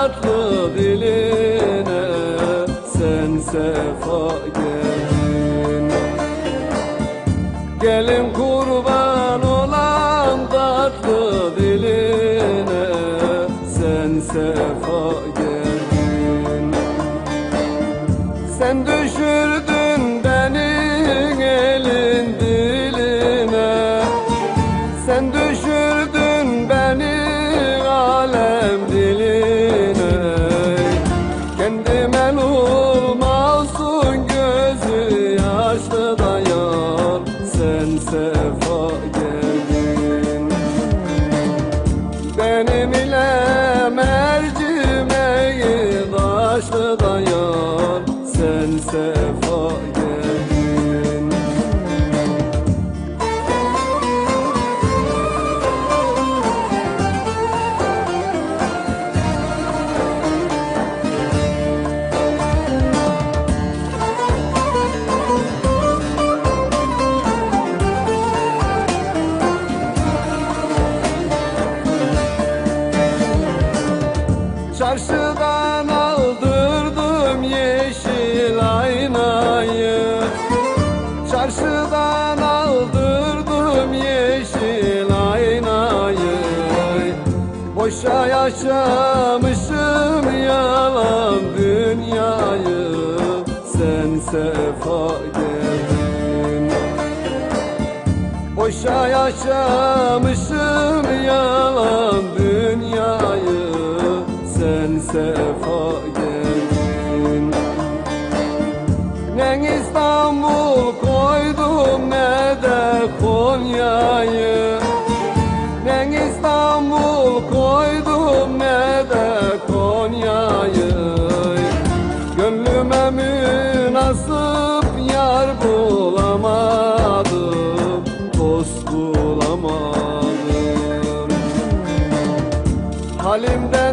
tatlı diline Sen sefa geldin. Gelin kurban olan tatlı diline Sen sefa geldin. Sen düşürdün beni elin diline. Sen düşürdün Kendime olmasın gözü yaşlı dayan. Sen sefa geldin. Benim ile mercimeği taşlı Sen sefa geldin Çarşıdan aldırdım yeşil aynayı. Çarşıdan aldırdım yeşil aynayı. Boşa yaşamışım yalan dünyayı. Sen sefa geldin. Boşa yaşamışım yalan dünyayı sefa geldin Ne İstanbul koydum ne de Konya'yı. Ne İstanbul koydum ne de Konya'yı. Gönlüme münasip yar bulamadım Dost bulamadım. Halimden